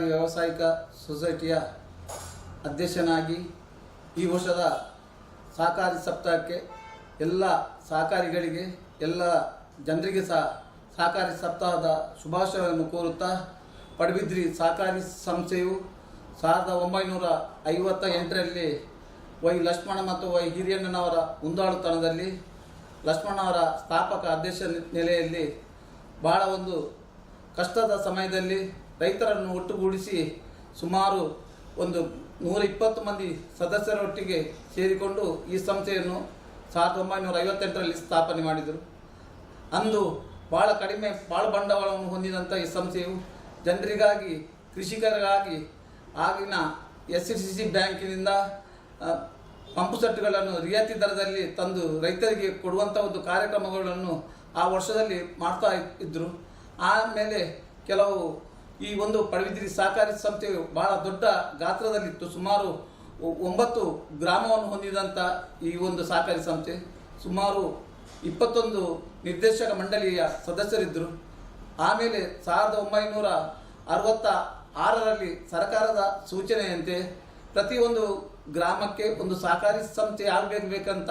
ಸಹಕಾರಿ ವ್ಯಾವಸಾಯಿಕ ಸೊಸೈಟಿಯ ಅಧ್ಯಕ್ಷನಾಗಿ ಈ ವರ್ಷದ ಸಹಕಾರಿ ಸಪ್ತಾಹಕ್ಕೆ ಎಲ್ಲ ಸಹಕಾರಿಗಳಿಗೆ, ಎಲ್ಲ ಜನರಿಗೆ ಸಹ ಸಹಕಾರಿ ಸಪ್ತಾಹದ ಶುಭಾಶಯವನ್ನು ಕೋರುತ್ತಾ ಪಡುಬಿದ್ರಿ ಸಹಕಾರಿ ಸಂಸ್ಥೆಯು ಸಾವಿರದ ಒಂಬೈನೂರ ಐವತ್ತ ಎಂಟರಲ್ಲಿ ವೈ ಲಕ್ಷ್ಮಣ ಮತ್ತು ವೈ ಹಿರಿಯಣ್ಣನವರ ಮುಂದಾಳುತನದಲ್ಲಿ ಲಕ್ಷ್ಮಣವರ ಸ್ಥಾಪಕ ಅಧ್ಯಕ್ಷ ನೆಲೆಯಲ್ಲಿ ಬಹಳ ಒಂದು ಕಷ್ಟದ ಸಮಯದಲ್ಲಿ ರೈತರನ್ನು ಒಟ್ಟುಗೂಡಿಸಿ ಸುಮಾರು ಒಂದು ನೂರ ಇಪ್ಪತ್ತು ಮಂದಿ ಸದಸ್ಯರೊಟ್ಟಿಗೆ ಸೇರಿಕೊಂಡು ಈ ಸಂಸ್ಥೆಯನ್ನು ಸಾವಿರದ ಒಂಬೈನೂರ ಐವತ್ತೆಂಟರಲ್ಲಿ ಸ್ಥಾಪನೆ ಮಾಡಿದರು. ಅಂದು ಭಾಳ ಕಡಿಮೆ ಭಾಳ ಬಂಡವಾಳವನ್ನು ಹೊಂದಿದಂಥ ಈ ಸಂಸ್ಥೆಯು ಜನರಿಗಾಗಿ, ಕೃಷಿಕರಿಗಾಗಿ ಆಗಿನ ಎಸ್ ಸಿ ಸಿ ಬ್ಯಾಂಕಿನಿಂದ ಪಂಪ್ ಪಂಪು ಸೆಟ್ಗಳನ್ನು ರಿಯಾಯಿತಿ ದರದಲ್ಲಿ ತಂದು ರೈತರಿಗೆ ಕೊಡುವಂಥ ಒಂದು ಕಾರ್ಯಕ್ರಮಗಳನ್ನು ಆ ವರ್ಷದಲ್ಲಿ ಮಾಡ್ತಾ ಇದ್ದರು ಆಮೇಲೆ ಕೆಲವು ಈ ಒಂದು ಪಡವಿದ್ರಿ ಸಹಕಾರಿ ಸಂಸ್ಥೆ ಬಹಳ ದೊಡ್ಡ ಗಾತ್ರದಲ್ಲಿತ್ತು. ಸುಮಾರು ಒಂಬತ್ತು ಗ್ರಾಮವನ್ನು ಹೊಂದಿದಂಥ ಈ ಒಂದು ಸಹಕಾರಿ ಸಂಸ್ಥೆ ಸುಮಾರು ಇಪ್ಪತ್ತೊಂದು ನಿರ್ದೇಶಕ ಮಂಡಳಿಯ ಸದಸ್ಯರಿದ್ದರು. ಆಮೇಲೆ ಸಾವಿರದ ಒಂಬೈನೂರ ಅರವತ್ತ ಆರರಲ್ಲಿ ಸರ್ಕಾರದ ಸೂಚನೆಯಂತೆ ಪ್ರತಿಯೊಂದು ಗ್ರಾಮಕ್ಕೆ ಒಂದು ಸಹಕಾರಿ ಸಂಸ್ಥೆ ಆಗಬೇಕಂತ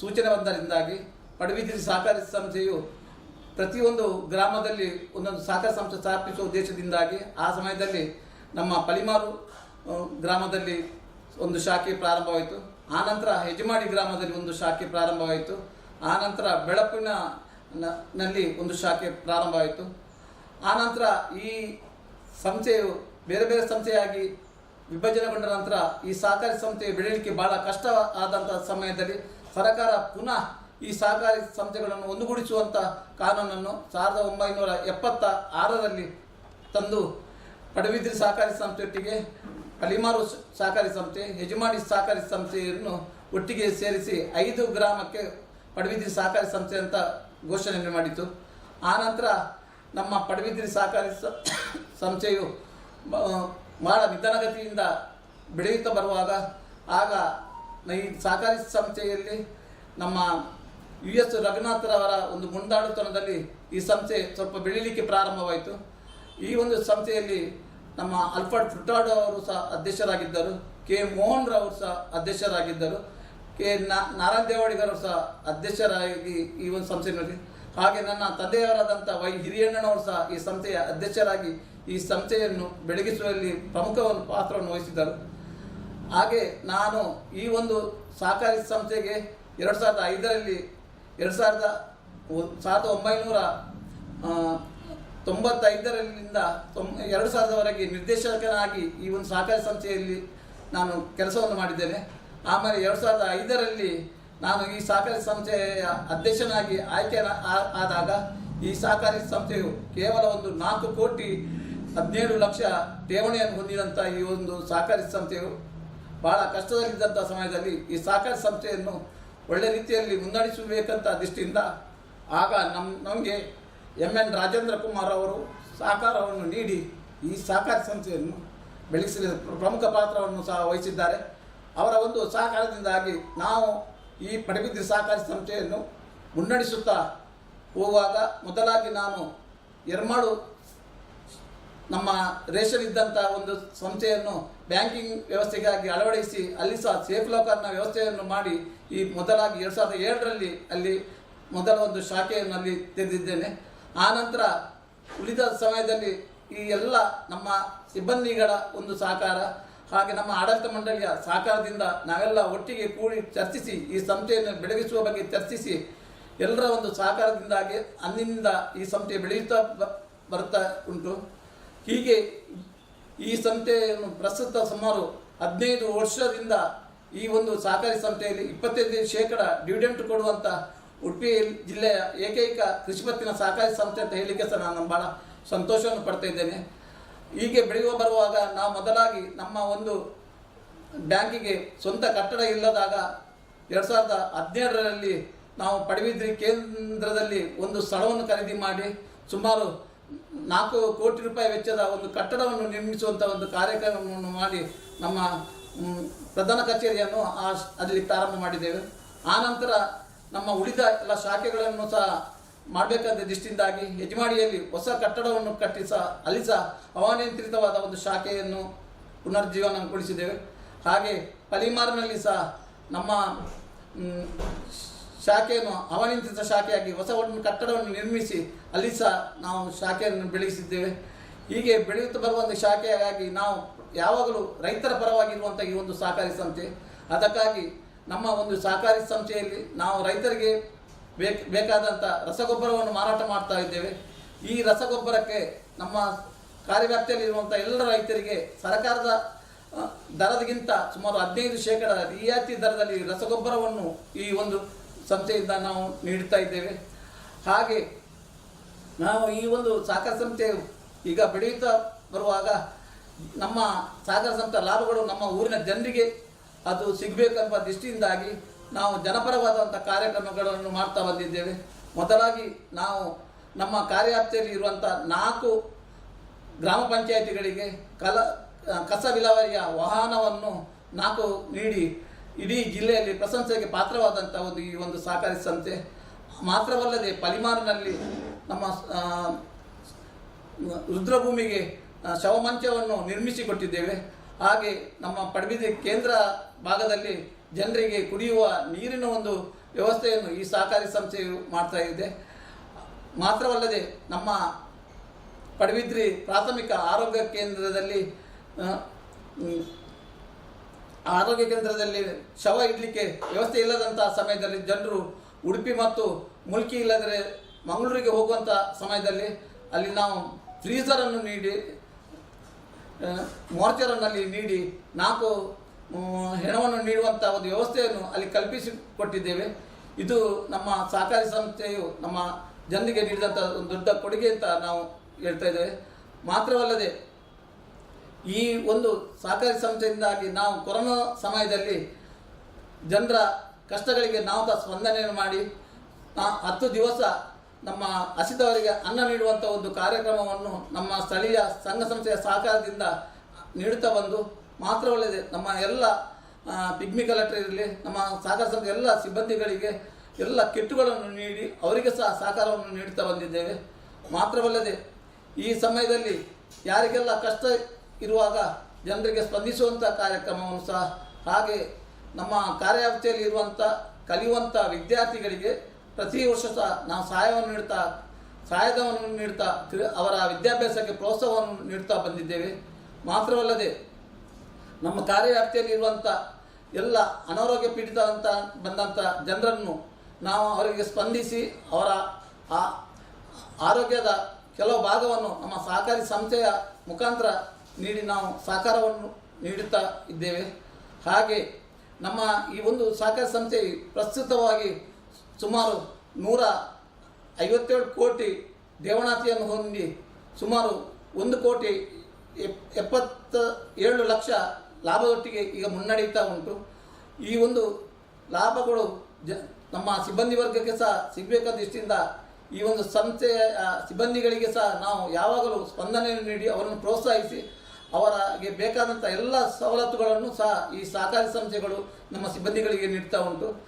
ಸೂಚನೆ ಬಂದರಿಂದಾಗಿ ಪಡುಬಿದ್ರಿ ಸಹಕಾರಿ ಸಂಸ್ಥೆಯು ಪ್ರತಿಯೊಂದು ಗ್ರಾಮದಲ್ಲಿ ಒಂದೊಂದು ಸಹಕಾರ ಸಂಸ್ಥೆ ಸ್ಥಾಪಿಸುವ ಉದ್ದೇಶದಿಂದಾಗಿ ಆ ಸಮಯದಲ್ಲಿ ನಮ್ಮ ಪಲಿಮಾರು ಗ್ರಾಮದಲ್ಲಿ ಒಂದು ಶಾಖೆ ಪ್ರಾರಂಭವಾಯಿತು. ಆನಂತರ ಹೆಜಮಾಡಿ ಗ್ರಾಮದಲ್ಲಿ ಒಂದು ಶಾಖೆ ಪ್ರಾರಂಭವಾಯಿತು. ಆನಂತರ ಬೆಳಪಿನ ನಲ್ಲಿ ಒಂದು ಶಾಖೆ ಪ್ರಾರಂಭವಾಯಿತು. ಆನಂತರ ಈ ಸಂಸ್ಥೆಯು ಬೇರೆ ಬೇರೆ ಸಂಸ್ಥೆಯಾಗಿ ವಿಭಜನೆಗೊಂಡ ನಂತರ ಈ ಸಹಕಾರಿ ಸಂಸ್ಥೆ ಬೆಳೆಯಲಿಕ್ಕೆ ಬಹಳ ಕಷ್ಟ ಆದಂಥ ಸಮಯದಲ್ಲಿ ಸರ್ಕಾರ ಪುನಃ ಈ ಸಹಕಾರಿ ಸಂಸ್ಥೆಗಳನ್ನು ಒಂದುಗೂಡಿಸುವಂಥ ಕಾನೂನನ್ನು ಸಾವಿರದ ಒಂಬೈನೂರ ಎಪ್ಪತ್ತ ಆರರಲ್ಲಿ ತಂದು ಪಡುಬಿದ್ರಿ ಸಹಕಾರಿ ಸಂಸ್ಥೆಯೊಟ್ಟಿಗೆ, ಅಲಿಮಾರು ಸಹಕಾರಿ ಸಂಸ್ಥೆ ಯಜಮಾನಿ ಸಹಕಾರಿ ಸಂಸ್ಥೆಯನ್ನು ಒಟ್ಟಿಗೆ ಸೇರಿಸಿ ಐದು ಗ್ರಾಮಕ್ಕೆ ಪಡುಬಿದ್ರಿ ಸಹಕಾರಿ ಸಂಸ್ಥೆ ಅಂತ ಘೋಷಣೆ ಮಾಡಿತು ಆನಂತರ ನಮ್ಮ ಪಡುಬಿದ್ರಿ ಸಹಕಾರಿ ಸಂಸ್ಥೆಯು ಬಹಳ ನಿಧಾನಗತಿಯಿಂದ ಬೆಳೆಯುತ್ತಾ ಬರುವಾಗ, ಆಗ ಈ ಸಹಕಾರಿ ಸಂಸ್ಥೆಯಲ್ಲಿ ನಮ್ಮ ಯು ಎಸ್ ರಘುನಾಥರವರ ಒಂದು ಮುಂದಾಳುತನದಲ್ಲಿ ಈ ಸಂಸ್ಥೆ ಸ್ವಲ್ಪ ಬೆಳೀಲಿಕ್ಕೆ ಪ್ರಾರಂಭವಾಯಿತು. ಈ ಒಂದು ಸಂಸ್ಥೆಯಲ್ಲಿ ನಮ್ಮ ಅಲ್ಫರ್ಡ್ ಫುಟಾಡು ಅವರು ಸಹ ಅಧ್ಯಕ್ಷರಾಗಿದ್ದರು. ಕೆ ಮೋಹನ್ ರಾವ್ ಸಹ ಅಧ್ಯಕ್ಷರಾಗಿದ್ದರು. ಕೆ ನಾರಾಯಣ ದೇವಾಡಿಗರು ಸಹ ಅಧ್ಯಕ್ಷರಾಗಿ ಈ ಒಂದು ಸಂಸ್ಥೆಯಲ್ಲಿ. ಹಾಗೆ ನನ್ನ ತಂದೆಯವರಾದಂಥ ವೈ ಹಿರಿಯಣ್ಣನವರು ಸಹ ಈ ಸಂಸ್ಥೆಯ ಅಧ್ಯಕ್ಷರಾಗಿ ಈ ಸಂಸ್ಥೆಯನ್ನು ಬೆಳಗಿಸುವಲ್ಲಿ ಪ್ರಮುಖ ಒಂದು ಪಾತ್ರವನ್ನು ವಹಿಸಿದ್ದರು. ಹಾಗೆ ನಾನು ಈ ಒಂದು ಸಹಕಾರಿ ಸಂಸ್ಥೆಗೆ ಎರಡು ಸಾವಿರದ ಐದರಲ್ಲಿ ಎರಡು ಸಾವಿರದ ಸಾವಿರದ ಒಂಬೈನೂರ ತೊಂಬತ್ತೈದರಿಂದ ತೊಂಬ ಎರಡು ಸಾವಿರದವರೆಗೆ ನಿರ್ದೇಶಕನಾಗಿ ಈ ಒಂದು ಸಹಕಾರಿ ಸಂಸ್ಥೆಯಲ್ಲಿ ನಾನು ಕೆಲಸವನ್ನು ಮಾಡಿದ್ದೇನೆ. ಆಮೇಲೆ ಎರಡು ಸಾವಿರದ ಐದರಲ್ಲಿ ನಾನು ಈ ಸಹಕಾರಿ ಸಂಸ್ಥೆಯ ಅಧ್ಯಕ್ಷನಾಗಿ ಆಯ್ಕೆ ಆದಾಗ ಈ ಸಹಕಾರಿ ಸಂಸ್ಥೆಯು ಕೇವಲ ಒಂದು ನಾಲ್ಕು ಕೋಟಿ ಹದಿನೇಳು ಲಕ್ಷ ಠೇವಣಿಯನ್ನು ಹೊಂದಿದಂಥ ಈ ಒಂದು ಸಹಕಾರಿ ಸಂಸ್ಥೆಯು ಬಹಳ ಕಷ್ಟದಲ್ಲಿದ್ದಂಥ ಸಮಯದಲ್ಲಿ ಈ ಸಹಕಾರಿ ಸಂಸ್ಥೆಯನ್ನು ಒಳ್ಳೆ ರೀತಿಯಲ್ಲಿ ಮುನ್ನಡೆಸಬೇಕಂತ ದೃಷ್ಟಿಯಿಂದ ಆಗ ನಮ್ಮ ನಮಗೆ ಎಂ ಎನ್ ರಾಜೇಂದ್ರ ಕುಮಾರ್ ಅವರು ಸಹಕಾರವನ್ನು ನೀಡಿ ಈ ಸಹಕಾರ ಸಂಸ್ಥೆಯನ್ನು ಬೆಳೆಸಲು ಪ್ರಮುಖ ಪಾತ್ರವನ್ನು ಸಹ ವಹಿಸಿದ್ದಾರೆ. ಅವರ ಒಂದು ಸಹಕಾರದಿಂದಾಗಿ ನಾವು ಈ ಪಡಬಿದ್ರಿ ಸಹಕಾರಿ ಸಂಸ್ಥೆಯನ್ನು ಮುನ್ನಡೆಸುತ್ತಾ ಹೋಗುವಾಗ ಮೊದಲಾಗಿ ನಾನು ಎರ್ಮಾಳು ನಮ್ಮ ರೇಷನ್ ಇದ್ದಂಥ ಒಂದು ಸಂಸ್ಥೆಯನ್ನು ಬ್ಯಾಂಕಿಂಗ್ ವ್ಯವಸ್ಥೆಗಾಗಿ ಅಳವಡಿಸಿ ಅಲ್ಲಿ ಸಹ ಸೇಫ್ ಲಾಕರ್ನ ವ್ಯವಸ್ಥೆಯನ್ನು ಮಾಡಿ ಈ ಮೊದಲಾಗಿ ಎರಡು ಸಾವಿರದ ಏಳರಲ್ಲಿ ಅಲ್ಲಿ ಮೊದಲ ಒಂದು ಶಾಖೆಯನ್ನು ಅಲ್ಲಿ ತೆರೆದಿದ್ದೇನೆ. ಆನಂತರ ಉಳಿದ ಸಮಯದಲ್ಲಿ ಈ ಎಲ್ಲ ನಮ್ಮ ಸಿಬ್ಬಂದಿಗಳ ಒಂದು ಸಹಕಾರ ಹಾಗೆ ನಮ್ಮ ಆಡಳಿತ ಮಂಡಳಿಯ ಸಹಕಾರದಿಂದ ನಾವೆಲ್ಲ ಒಟ್ಟಿಗೆ ಕೂಡಿ ಚರ್ಚಿಸಿ ಈ ಸಂಸ್ಥೆಯನ್ನು ಬೆಳಗಿಸುವ ಬಗ್ಗೆ ಚರ್ಚಿಸಿ ಎಲ್ಲರ ಒಂದು ಸಹಕಾರದಿಂದಾಗಿ ಅಂದಿನಿಂದ ಈ ಸಂಸ್ಥೆ ಬೆಳೆಯುತ್ತಾ ಬರ್ತಾ ಉಂಟು. ಹೀಗೆ ಈ ಸಂಸ್ಥೆಯನ್ನು ಪ್ರಸ್ತುತ ಸುಮಾರು ಹದಿನೈದು ವರ್ಷದಿಂದ ಈ ಒಂದು ಸಹಕಾರಿ ಸಂಸ್ಥೆಯಲ್ಲಿ ಇಪ್ಪತ್ತೈದು ಶೇಕಡ ಡಿವಿಡೆಂಟ್ ಕೊಡುವಂಥ ಉಡುಪಿ ಜಿಲ್ಲೆಯ ಏಕೈಕ ಕೃಷಿ ಪತ್ತಿನ ಸಹಕಾರಿ ಸಂಸ್ಥೆ ಅಂತ ಹೇಳಲಿಕ್ಕೆ ಸಹ ನಾನು ಭಾಳ ಸಂತೋಷವನ್ನು ಪಡ್ತಾ ಇದ್ದೇನೆ. ಹೀಗೆ ಬೆಳೆಯುವ ಬರುವಾಗ ನಾವು ಮೊದಲಾಗಿ ನಮ್ಮ ಒಂದು ಬ್ಯಾಂಕಿಗೆ ಸ್ವಂತ ಕಟ್ಟಡ ಇಲ್ಲದಾಗ ಎರಡು ಸಾವಿರದ ಹದಿನೇಳರಲ್ಲಿ ನಾವು ಪಡುಬಿದ್ರಿ ಕೇಂದ್ರದಲ್ಲಿ ಒಂದು ಸ್ಥಳವನ್ನು ಖರೀದಿ ಮಾಡಿ ಸುಮಾರು ನಾಲ್ಕು ಕೋಟಿ ರೂಪಾಯಿ ವೆಚ್ಚದ ಒಂದು ಕಟ್ಟಡವನ್ನು ನಿರ್ಮಿಸುವಂಥ ಒಂದು ಕಾರ್ಯಕ್ರಮವನ್ನು ಮಾಡಿ ನಮ್ಮ ಪ್ರಧಾನ ಕಚೇರಿಯನ್ನು ಆ ಅಲ್ಲಿ ಪ್ರಾರಂಭ ಮಾಡಿದ್ದೇವೆ. ಆನಂತರ ನಮ್ಮ ಉಳಿದ ಎಲ್ಲ ಶಾಖೆಗಳನ್ನು ಸಹ ಮಾಡಬೇಕಾದ ದೃಷ್ಟಿಯಿಂದಾಗಿ ಯಜಮಾಡಿಯಲ್ಲಿ ಹೊಸ ಕಟ್ಟಡವನ್ನು ಕಟ್ಟಿ ಸಹ, ಅಲ್ಲಿ ಸಹ ಅವನಿಯಂತ್ರಿತವಾದ ಒಂದು ಶಾಖೆಯನ್ನು ಪುನರ್ಜೀವನಗೊಳಿಸಿದ್ದೇವೆ ಹಾಗೆ ಪಲಿಮಾರ್ನಲ್ಲಿ ಸಹ ನಮ್ಮ ಶಾಖೆಯನ್ನು ಅವನಿಯಂತ್ರಿತ ಶಾಖೆಯಾಗಿ ಹೊಸ ಒಂದು ಕಟ್ಟಡವನ್ನು ನಿರ್ಮಿಸಿ, ಅಲ್ಲಿ ಸಹ ನಾವು ಶಾಖೆಯನ್ನು ಬೆಳೆಸಿದ್ದೇವೆ ಹೀಗೆ ಬೆಳೆಯುತ್ತಾ ಒಂದು ಶಾಖೆಯಾಗಿ ನಾವು ಯಾವಾಗಲೂ ರೈತರ ಪರವಾಗಿರುವಂಥ ಈ ಒಂದು ಸಹಕಾರಿ ಸಂಸ್ಥೆ. ಅದಕ್ಕಾಗಿ ನಮ್ಮ ಒಂದು ಸಹಕಾರಿ ಸಂಸ್ಥೆಯಲ್ಲಿ ನಾವು ರೈತರಿಗೆ ಬೇಕು ಬೇಕಾದಂಥ ರಸಗೊಬ್ಬರವನ್ನು ಮಾರಾಟ ಮಾಡ್ತಾ ಇದ್ದೇವೆ. ಈ ರಸಗೊಬ್ಬರಕ್ಕೆ ನಮ್ಮ ಕಾರ್ಯವ್ಯಾಪ್ತಿಯಲ್ಲಿರುವಂಥ ಎಲ್ಲ ರೈತರಿಗೆ ಸರ್ಕಾರದ ದರದಗಿಂತ ಸುಮಾರು ಹದಿನೈದು ಶೇಕಡ ರಿಯಾಯಿತಿ ದರದಲ್ಲಿ ರಸಗೊಬ್ಬರವನ್ನು ಈ ಒಂದು ಸಂಸ್ಥೆಯಿಂದ ನಾವು ನೀಡ್ತಾ ಇದ್ದೇವೆ. ಹಾಗೆ ನಾವು ಈ ಒಂದು ಸಹಕಾರ ಸಂಸ್ಥೆ ಈಗ ಬೆಳೆಯುತ್ತಾ ಬರುವಾಗ ನಮ್ಮ ಸಹಕಾರ ಸಂಸ್ಥೆ ಲಾಭಗಳು ನಮ್ಮ ಊರಿನ ಜನರಿಗೆ ಅದು ಸಿಗಬೇಕೆಂಬ ದೃಷ್ಟಿಯಿಂದಾಗಿ ನಾವು ಜನಪರವಾದಂಥ ಕಾರ್ಯಕ್ರಮಗಳನ್ನು ಮಾಡ್ತಾ ಬಂದಿದ್ದೇವೆ. ಮೊದಲಾಗಿ ನಾವು ನಮ್ಮ ಕಾರ್ಯಾಪ್ತಿಯಲ್ಲಿ ಇರುವಂಥ ನಾಲ್ಕು ಗ್ರಾಮ ಪಂಚಾಯಿತಿಗಳಿಗೆ ಕಲ, ಕಸ ವಿಲೇವಾರಿಯ ವಾಹನವನ್ನು ನಾಲ್ಕು ನೀಡಿ ಇಡೀ ಜಿಲ್ಲೆಯಲ್ಲಿ ಪ್ರಶಂಸೆಗೆ ಪಾತ್ರವಾದಂಥ ಒಂದು ಈ ಒಂದು ಸಹಕಾರಿ ಸಂಸ್ಥೆ. ಮಾತ್ರವಲ್ಲದೆ ಪಲಿಮಾರಿನಲ್ಲಿ ನಮ್ಮ ರುದ್ರಭೂಮಿಗೆ ಶವಮಂಚವನ್ನು ನಿರ್ಮಿಸಿಕೊಟ್ಟಿದ್ದೇವೆ. ಹಾಗೆ ನಮ್ಮ ಪಡುಬಿದ್ರಿ ಕೇಂದ್ರ ಭಾಗದಲ್ಲಿ ಜನರಿಗೆ ಕುಡಿಯುವ ನೀರಿನ ಒಂದು ವ್ಯವಸ್ಥೆಯನ್ನು ಈ ಸಹಕಾರಿ ಸಂಸ್ಥೆಯು ಮಾಡ್ತಾ ಇದೆ. ಮಾತ್ರವಲ್ಲದೆ ನಮ್ಮ ಪಡಬಿದ್ರಿ ಪ್ರಾಥಮಿಕ ಆರೋಗ್ಯ ಕೇಂದ್ರದಲ್ಲಿ ಆರೋಗ್ಯ ಕೇಂದ್ರದಲ್ಲಿ ಶವ ಇಡಲಿಕ್ಕೆ ವ್ಯವಸ್ಥೆ ಇಲ್ಲದಂತಹ ಸಮಯದಲ್ಲಿ ಜನರು ಉಡುಪಿ ಮತ್ತು ಮುಲ್ಕಿ ಇಲ್ಲದರೆ ಮಂಗಳೂರಿಗೆ ಹೋಗುವಂಥ ಸಮಯದಲ್ಲಿ ಅಲ್ಲಿ ನಾವು ಫ್ರೀಸರನ್ನು ನೀಡಿ ಮೋರ್ಚರನ್ನಲ್ಲಿ ನೀಡಿ, ನಾಲ್ಕು ಹೆಣವನ್ನು ನೀಡುವಂಥ ಒಂದು ವ್ಯವಸ್ಥೆಯನ್ನು ಅಲ್ಲಿ ಕಲ್ಪಿಸಿ ಕೊಟ್ಟಿದ್ದೇವೆ. ಇದು ನಮ್ಮ ಸಹಕಾರಿ ಸಂಸ್ಥೆಯು ನಮ್ಮ ಜನರಿಗೆ ನೀಡಿದಂಥ ಒಂದು ದೊಡ್ಡ ಕೊಡುಗೆ ಅಂತ ನಾವು ಹೇಳ್ತಾ ಇದ್ದೇವೆ. ಮಾತ್ರವಲ್ಲದೆ ಈ ಒಂದು ಸಹಕಾರಿ ಸಂಸ್ಥೆಯಿಂದಾಗಿ ನಾವು ಕೊರೋನಾ ಸಮಯದಲ್ಲಿ ಜನರ ಕಷ್ಟಗಳಿಗೆ ನಾವು ತ ಸ್ಪಂದನೆಯನ್ನು ಮಾಡಿ ಹತ್ತು ದಿವಸ ನಮ್ಮ ಹಸಿದವರಿಗೆ ಅನ್ನ ನೀಡುವಂಥ ಒಂದು ಕಾರ್ಯಕ್ರಮವನ್ನು ನಮ್ಮ ಸ್ಥಳೀಯ ಸಂಘ ಸಂಸ್ಥೆಯ ಸಹಕಾರದಿಂದ ನೀಡುತ್ತಾ ಬಂದು ಮಾತ್ರವಲ್ಲದೆ ನಮ್ಮ ಎಲ್ಲ ಪಿಗ್ಮಿ ಕಲೆಕ್ಟರ್ ಇರಲಿ, ನಮ್ಮ ಸಹಕಾರ ಸಂಸ್ಥೆ ಎಲ್ಲ ಸಿಬ್ಬಂದಿಗಳಿಗೆ ಎಲ್ಲ ಕಿಟ್ಟುಗಳನ್ನು ನೀಡಿ ಅವರಿಗೆ ಸಹ ಸಹಕಾರವನ್ನು ನೀಡುತ್ತಾ ಬಂದಿದ್ದೇವೆ. ಮಾತ್ರವಲ್ಲದೆ ಈ ಸಮಯದಲ್ಲಿ ಯಾರಿಗೆಲ್ಲ ಕಷ್ಟ ಇರುವಾಗ ಜನರಿಗೆ ಸ್ಪಂದಿಸುವಂಥ ಕಾರ್ಯಕ್ರಮವನ್ನು ಸಹ ಹಾಗೆ ನಮ್ಮ ಕಾರ್ಯವ್ಯಾಪ್ತಿಯಲ್ಲಿ ಇರುವಂಥ ಕಲಿಯುವಂಥ ವಿದ್ಯಾರ್ಥಿಗಳಿಗೆ ಪ್ರತಿ ವರ್ಷ ಸಹ ನಾವು ಸಹಾಯವನ್ನು ನೀಡ್ತಾ, ಸಹಾಯಧನವನ್ನು ನೀಡ್ತಾ ಅವರ ವಿದ್ಯಾಭ್ಯಾಸಕ್ಕೆ ಪ್ರೋತ್ಸಾಹವನ್ನು ನೀಡ್ತಾ ಬಂದಿದ್ದೇವೆ. ಮಾತ್ರವಲ್ಲದೆ ನಮ್ಮ ಕಾರ್ಯವ್ಯಾಪ್ತಿಯಲ್ಲಿ ಇರುವಂಥ ಎಲ್ಲ ಅನಾರೋಗ್ಯ ಪೀಡಿತ ಅಂತ ಬಂದಂಥ ಜನರನ್ನು ನಾವು ಅವರಿಗೆ ಸ್ಪಂದಿಸಿ ಅವರ ಆ ಆರೋಗ್ಯದ ಕೆಲವು ಭಾಗವನ್ನು ನಮ್ಮ ಸಹಕಾರಿ ಸಂಸ್ಥೆಯ ಮುಖಾಂತರ ನೀಡಿ ನಾವು ಸಹಕಾರವನ್ನು ನೀಡುತ್ತಾ ಇದ್ದೇವೆ. ಹಾಗೆ ನಮ್ಮ ಈ ಒಂದು ಸಹಕಾರ ಸಂಸ್ಥೆ ಪ್ರಸ್ತುತವಾಗಿ ಸುಮಾರು ನೂರ ಐವತ್ತೇಳು ಕೋಟಿ ದೇವಣಾತಿಯನ್ನು ಹೊಂದಿ ಸುಮಾರು ಒಂದು ಕೋಟಿ ಎಪ್ ಎಪ್ಪತ್ತ ಏಳು ಲಕ್ಷ ಲಾಭದೊಟ್ಟಿಗೆ ಈಗ ಮುನ್ನಡೀತಾ ಉಂಟು. ಈ ಒಂದು ಲಾಭಗಳು ಜ, ನಮ್ಮ ಸಿಬ್ಬಂದಿ ವರ್ಗಕ್ಕೆ ಸಹ ಸಿಗಬೇಕಾದ ದೃಷ್ಟಿಯಿಂದ ಈ ಒಂದು ಸಂಸ್ಥೆಯ ಸಿಬ್ಬಂದಿಗಳಿಗೆ ಸಹ ನಾವು ಯಾವಾಗಲೂ ಸ್ಪಂದನೆಯನ್ನು ನೀಡಿ ಅವರನ್ನು ಪ್ರೋತ್ಸಾಹಿಸಿ ಅವರಿಗೆ ಬೇಕಾದಂಥ ಎಲ್ಲ ಸವಲತ್ತುಗಳನ್ನು ಸಹ ಈ ಸಹಕಾರಿ ಸಂಸ್ಥೆಗಳು ನಮ್ಮ ಸಿಬ್ಬಂದಿಗಳಿಗೆ ನೀಡ್ತಾ ಉಂಟು.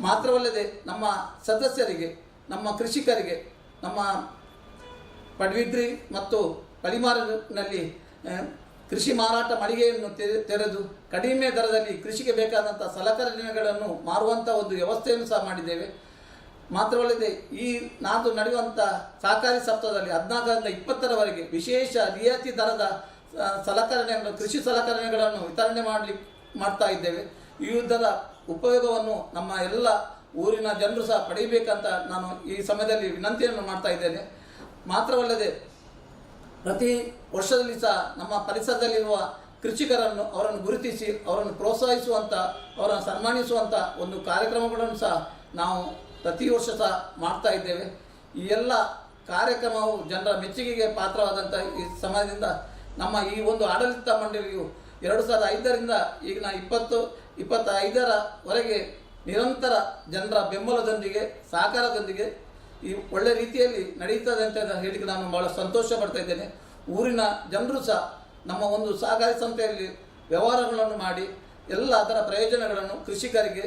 ಮಾತ್ರವಲ್ಲದೆ ನಮ್ಮ ಸದಸ್ಯರಿಗೆ, ನಮ್ಮ ಕೃಷಿಕರಿಗೆ, ನಮ್ಮ ಪಡ್ವಿದ್ರಿ ಮತ್ತು ಪಡಿಮಾರಿನಲ್ಲಿ ಕೃಷಿ ಮಾರಾಟ ಮಳಿಗೆಯನ್ನು ತೆರೆ- ತೆರೆದು ಕಡಿಮೆ ದರದಲ್ಲಿ ಕೃಷಿಗೆ ಬೇಕಾದಂಥ ಸಲಕರಣೆಗಳನ್ನು ಮಾರುವಂಥ ಒಂದು ವ್ಯವಸ್ಥೆಯನ್ನು ಸಹ ಮಾಡಿದ್ದೇವೆ. ಮಾತ್ರವಲ್ಲದೆ ಈ ನಾದು ನಡೆಯುವಂಥ ಸಹಕಾರಿ ಸಪ್ತಾಹದಲ್ಲಿ ಹದಿನಾಲ್ಕರಿಂದ ಇಪ್ಪತ್ತರವರೆಗೆ ವಿಶೇಷ ರಿಯಾಯಿತಿ ದರದ ಸಲಕರಣೆಗಳನ್ನು ಕೃಷಿ ಸಲಕರಣೆಗಳನ್ನು ವಿತರಣೆ ಮಾಡಲಿ, ಮಾಡ್ತಾ ಇದ್ದೇವೆ. ಈ ಯುದ್ಧದ ಉಪಯೋಗವನ್ನು ನಮ್ಮ ಎಲ್ಲ ಊರಿನ ಜನರು ಸಹ ಪಡೆಯಬೇಕಂತ ನಾನು ಈ ಸಮಯದಲ್ಲಿ ವಿನಂತಿಯನ್ನು ಮಾಡ್ತಾ ಇದ್ದೇನೆ. ಮಾತ್ರವಲ್ಲದೆ, ಪ್ರತಿ ವರ್ಷದಲ್ಲಿ ಸಹ ನಮ್ಮ ಪರಿಸರದಲ್ಲಿರುವ ಕೃಷಿಕರನ್ನು, ಅವರನ್ನು ಗುರುತಿಸಿ, ಅವರನ್ನು ಪ್ರೋತ್ಸಾಹಿಸುವಂಥ ಅವರನ್ನು ಸನ್ಮಾನಿಸುವಂಥ ಒಂದು ಕಾರ್ಯಕ್ರಮಗಳನ್ನು ಸಹ ನಾವು ಪ್ರತಿ ವರ್ಷ ಸಹ ಮಾಡ್ತಾ ಇದ್ದೇವೆ. ಈ ಎಲ್ಲ ಕಾರ್ಯಕ್ರಮವು ಜನರ ಮೆಚ್ಚುಗೆಗೆ ಪಾತ್ರವಾದಂಥ ಈ ಸಮಯದಿಂದ ನಮ್ಮ ಈ ಒಂದು ಆಡಳಿತ ಮಂಡಳಿಯು ಎರಡು ಸಾವಿರದ ಐದರಿಂದ ಈಗಿನ ಇಪ್ಪತ್ತು, ಇಪ್ಪತ್ತೈದರವರೆಗೆ ನಿರಂತರ ಜನರ ಬೆಂಬಲದೊಂದಿಗೆ, ಸಹಕಾರದೊಂದಿಗೆ ಈ ಒಳ್ಳೆ ರೀತಿಯಲ್ಲಿ ನಡೀತದೆ ಅಂತ ಹೇಳಿಕ್ಕೆ ನಾನು ಬಹಳ ಸಂತೋಷ ಪಡ್ತಾ ಇದ್ದೇನೆ. ಊರಿನ ಜನರು ಸಹ ನಮ್ಮ ಒಂದು ಸಹಕಾರಿ ಸಂಸ್ಥೆಯಲ್ಲಿ ವ್ಯವಹಾರಗಳನ್ನು ಮಾಡಿ ಎಲ್ಲ ಅದರ ಪ್ರಯೋಜನಗಳನ್ನು ಕೃಷಿಕರಿಗೆ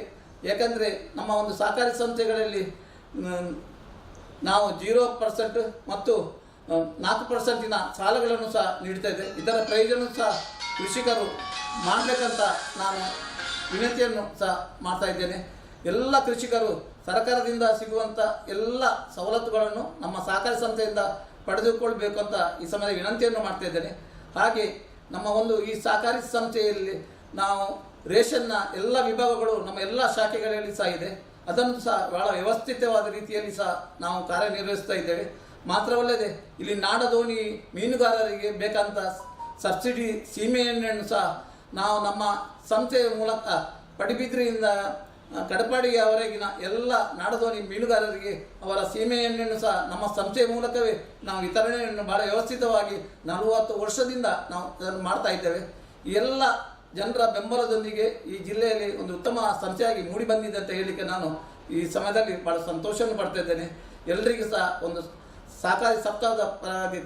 ಯಾಕಂದರೆ ನಮ್ಮ ಒಂದು ಸಹಕಾರಿ ಸಂಸ್ಥೆಗಳಲ್ಲಿ ನಾವು ಜೀರೋ ಪರ್ಸೆಂಟ್ ಮತ್ತು ನಾಲ್ಕು ಪರ್ಸೆಂಟಿನ ಸಾಲಗಳನ್ನು ಸಹ ನೀಡ್ತಾ ಇದೆ ಇದರ ಪ್ರಯೋಜನ ಸಹ ಕೃಷಿಕರು ಮಾಡಬೇಕಂತ ನಾನು ವಿನಂತಿಯನ್ನು ಸಹ ಮಾಡ್ತಾ ಇದ್ದೇನೆ. ಎಲ್ಲ ಕೃಷಿಕರು ಸರ್ಕಾರದಿಂದ ಸಿಗುವಂಥ ಎಲ್ಲ ಸವಲತ್ತುಗಳನ್ನು ನಮ್ಮ ಸಹಕಾರಿ ಸಂಸ್ಥೆಯಿಂದ ಪಡೆದುಕೊಳ್ಬೇಕು ಅಂತ ಈ ಸಮಯದ ವಿನಂತಿಯನ್ನು ಮಾಡ್ತಾ ಇದ್ದೇನೆ. ಹಾಗೆ ನಮ್ಮ ಒಂದು ಈ ಸಹಕಾರಿ ಸಂಸ್ಥೆಯಲ್ಲಿ ನಾವು ರೇಷನ್ನ ಎಲ್ಲ ವಿಭಾಗಗಳು ನಮ್ಮ ಎಲ್ಲ ಶಾಖೆಗಳಲ್ಲಿ ಸಹ ಇದೆ. ಅದನ್ನು ಸಹ ಬಹಳ ವ್ಯವಸ್ಥಿತವಾದ ರೀತಿಯಲ್ಲಿ ಸಹ ನಾವು ಕಾರ್ಯನಿರ್ವಹಿಸ್ತಾ ಇದ್ದೇವೆ. ಮಾತ್ರವಲ್ಲದೆ ಇಲ್ಲಿ ನಾಡದೋಣಿ ಮೀನುಗಾರರಿಗೆ ಬೇಕಂತ ಸಬ್ಸಿಡಿ ಸೀಮೆ ಎಣ್ಣೆಯನ್ನು ಸಹ ನಾವು ನಮ್ಮ ಸಂಸ್ಥೆಯ ಮೂಲಕ ಪಡಿಬಿದ್ರಿಯಿಂದ ಕಡಪಾಡಿಯವರೆಗಿನ ಎಲ್ಲ ನಾಡದೋಣಿ ಮೀನುಗಾರರಿಗೆ ಅವರ ಸೀಮೆ ಎಣ್ಣೆಯನ್ನು ಸಹ ನಮ್ಮ ಸಂಸ್ಥೆಯ ಮೂಲಕವೇ ನಾವು ವಿತರಣೆಯನ್ನು ಬಹಳ ವ್ಯವಸ್ಥಿತವಾಗಿ ನಲವತ್ತು ವರ್ಷದಿಂದ ನಾವು ಅದನ್ನು ಮಾಡ್ತಾ ಇದ್ದೇವೆ. ಎಲ್ಲ ಜನರ ಬೆಂಬಲದೊಂದಿಗೆ ಈ ಜಿಲ್ಲೆಯಲ್ಲಿ ಒಂದು ಉತ್ತಮ ಸಂಸ್ಥೆಯಾಗಿ ಮೂಡಿ ಬಂದಿದೆ ಅಂತ ಹೇಳಲಿಕ್ಕೆ ನಾನು ಈ ಸಮಯದಲ್ಲಿ ಬಹಳ ಸಂತೋಷವನ್ನು ಪಡ್ತಾ ಇದ್ದೇನೆ. ಎಲ್ಲರಿಗೂ ಸಹ ಒಂದು ಸಹಕಾರಿ ಸಪ್ತಾಹದ ಪರವಾಗಿ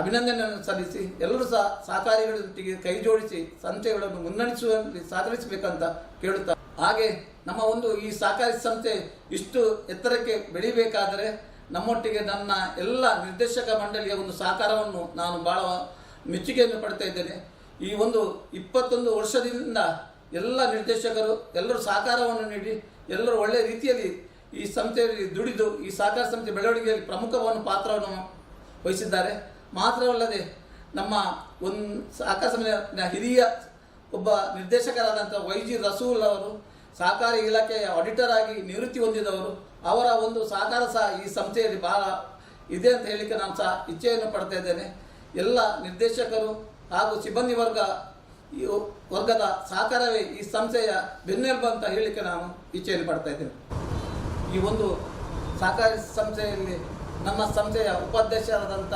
ಅಭಿನಂದನೆಯನ್ನು ಸಲ್ಲಿಸಿ ಎಲ್ಲರೂ ಸಹ ಸಹಕಾರಿಗಳೊಟ್ಟಿಗೆ ಕೈ ಜೋಡಿಸಿ ಸಂಸ್ಥೆಗಳನ್ನು ಮುನ್ನಡೆಸುವಲ್ಲಿ ಸಹಕರಿಸಬೇಕಂತ ಕೇಳುತ್ತಾ ಹಾಗೆ ನಮ್ಮ ಒಂದು ಈ ಸಹಕಾರಿ ಸಂಸ್ಥೆ ಇಷ್ಟು ಎತ್ತರಕ್ಕೆ ಬೆಳಿಬೇಕಾದರೆ ನಮ್ಮೊಟ್ಟಿಗೆ ನನ್ನ ಎಲ್ಲ ನಿರ್ದೇಶಕ ಮಂಡಳಿಯ ಒಂದು ಸಹಕಾರವನ್ನು ನಾನು ಬಹಳ ಮೆಚ್ಚುಗೆಯನ್ನು ಪಡ್ತಾ ಇದ್ದೇನೆ. ಈ ಒಂದು ಇಪ್ಪತ್ತೊಂದು ವರ್ಷದಿಂದ ಎಲ್ಲ ನಿರ್ದೇಶಕರು ಎಲ್ಲರೂ ಸಹಕಾರವನ್ನು ನೀಡಿ ಎಲ್ಲರೂ ಒಳ್ಳೆಯ ರೀತಿಯಲ್ಲಿ ಈ ಸಂಸ್ಥೆಯಲ್ಲಿ ದುಡಿದು, ಈ ಸಹಕಾರ ಸಂಸ್ಥೆ ಬೆಳವಣಿಗೆಯಲ್ಲಿ ಪ್ರಮುಖವನ್ನು ಪಾತ್ರವನ್ನು ವಹಿಸಿದ್ದಾರೆ. ಮಾತ್ರವಲ್ಲದೆ, ನಮ್ಮ ಒಂದು ಸಹಕಾರ ಸಂಸ್ಥೆಯ ಹಿರಿಯ ಒಬ್ಬ ನಿರ್ದೇಶಕರಾದಂಥ ವೈ ಜಿ ರಸೂಲ್ ಅವರು, ಸಹಕಾರಿ ಇಲಾಖೆಯ ಆಡಿಟರ್ ಆಗಿ ನಿವೃತ್ತಿ ಹೊಂದಿದವರು, ಅವರ ಒಂದು ಸಹಕಾರ ಸಹ ಈ ಸಂಸ್ಥೆಯಲ್ಲಿ ಬಹಳ ಇದೆ ಅಂತ ಹೇಳಲಿಕ್ಕೆ ನಾನು ಸಹ ಇಚ್ಛೆಯನ್ನು ಪಡ್ತಾ ಇದ್ದೇನೆ. ಎಲ್ಲ ನಿರ್ದೇಶಕರು ಹಾಗೂ ಸಿಬ್ಬಂದಿ ವರ್ಗ, ಈ ವರ್ಗದ ಸಹಕಾರವೇ ಈ ಸಂಸ್ಥೆಯ ಬೆನ್ನೆಲುಬು ಅಂತ ಹೇಳಲಿಕ್ಕೆ ನಾನು ಇಚ್ಛೆಯನ್ನು ಪಡ್ತಾ ಇದ್ದೇನೆ. ಈ ಒಂದು ಸಹಕಾರಿ ಸಂಸ್ಥೆಯಲ್ಲಿ ನಮ್ಮ ಸಂಸ್ಥೆಯ ಉಪಾಧ್ಯಕ್ಷರಾದಂಥ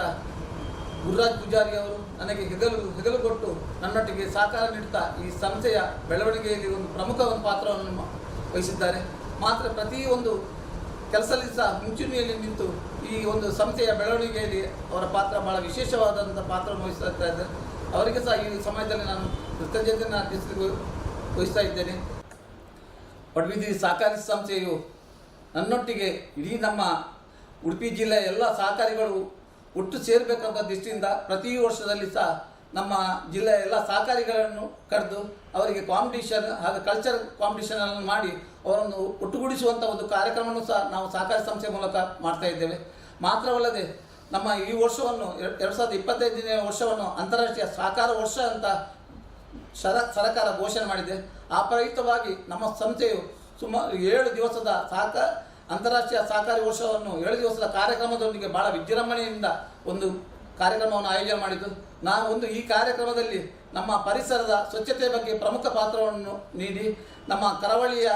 ಗುರುರಾಜ್ ಪೂಜಾರಿ ಅವರು ನನಗೆ ಹೆಗಲು ಹೆಗಲು ಕೊಟ್ಟು ನನ್ನೊಟ್ಟಿಗೆ ಸಹಕಾರ ನೀಡುತ್ತಾ ಈ ಸಂಸ್ಥೆಯ ಬೆಳವಣಿಗೆಯಲ್ಲಿ ಒಂದು ಪ್ರಮುಖ ಒಂದು ಪಾತ್ರವನ್ನು ವಹಿಸಿದ್ದಾರೆ. ಮಾತ್ರ ಪ್ರತಿಯೊಂದು ಕೆಲಸದಲ್ಲಿ ಸಹ ಮುಂಚೂಣಿಯಲ್ಲಿ ನಿಂತು ಈ ಒಂದು ಸಂಸ್ಥೆಯ ಬೆಳವಣಿಗೆಯಲ್ಲಿ ಅವರ ಪಾತ್ರ ಬಹಳ ವಿಶೇಷವಾದಂಥ ಪಾತ್ರವನ್ನು ವಹಿಸ್ತಾ ಇದ್ದಾರೆ. ಅವರಿಗೆ ಸಹ ಈ ಸಮಯದಲ್ಲಿ ನಾನು ಕೃತಜ್ಞತೆಯನ್ನು ಅರ್ಪಿಸಲು ವಹಿಸ್ತಾ ಇದ್ದೇನೆ. ಪಡುಬಿದ್ರಿ ಸಹಕಾರಿ ಸಂಸ್ಥೆಯು ನನ್ನೊಟ್ಟಿಗೆ ಇಡೀ ನಮ್ಮ ಉಡುಪಿ ಜಿಲ್ಲೆಯ ಎಲ್ಲ ಸಹಕಾರಿಗಳು ಒಟ್ಟು ಸೇರಬೇಕಂತ ದೃಷ್ಟಿಯಿಂದ ಪ್ರತಿ ವರ್ಷದಲ್ಲಿ ಸಹ ನಮ್ಮ ಜಿಲ್ಲೆಯ ಎಲ್ಲ ಸಹಕಾರಿಗಳನ್ನು ಕರೆದು ಅವರಿಗೆ ಕಾಂಪಿಟೇಷನ್ ಹಾಗೂ ಕಲ್ಚರ್ ಕಾಂಪಿಟೇಷನನ್ನು ಮಾಡಿ ಅವರನ್ನು ಒಟ್ಟುಗೂಡಿಸುವಂಥ ಒಂದು ಕಾರ್ಯಕ್ರಮವನ್ನು ಸಹ ನಾವು ಸಹಕಾರಿ ಸಂಸ್ಥೆ ಮೂಲಕ ಮಾಡ್ತಾ ಇದ್ದೇವೆ. ಮಾತ್ರವಲ್ಲದೆ ನಮ್ಮ ಈ ವರ್ಷವನ್ನು ಎರಡು ಸಾವಿರದ ಇಪ್ಪತ್ತೈದನೇ ವರ್ಷವನ್ನು ಅಂತಾರಾಷ್ಟ್ರೀಯ ಸಹಕಾರ ವರ್ಷ ಅಂತ ಸರ, ಸರಕಾರ ಘೋಷಣೆ ಮಾಡಿದೆ. ಆ ಪ್ರಯುಕ್ತವಾಗಿ ನಮ್ಮ ಸಂಸ್ಥೆಯು ಸುಮಾರು ಏಳು ದಿವಸದ ಸಾಕ, ಅಂತಾರಾಷ್ಟ್ರೀಯ ಸಹಕಾರಿ ವರ್ಷವನ್ನು ಏಳು ದಿವಸದ ಕಾರ್ಯಕ್ರಮದೊಂದಿಗೆ ಬಹಳ ವಿಜೃಂಭಣೆಯಿಂದ ಒಂದು ಕಾರ್ಯಕ್ರಮವನ್ನು ಆಯೋಜನೆ ಮಾಡಿದ್ದು. ನಾನು ಒಂದು ಈ ಕಾರ್ಯಕ್ರಮದಲ್ಲಿ ನಮ್ಮ ಪರಿಸರದ ಸ್ವಚ್ಛತೆ ಬಗ್ಗೆ ಪ್ರಮುಖ ಪಾತ್ರವನ್ನು ನೀಡಿ, ನಮ್ಮ ಕರಾವಳಿಯ,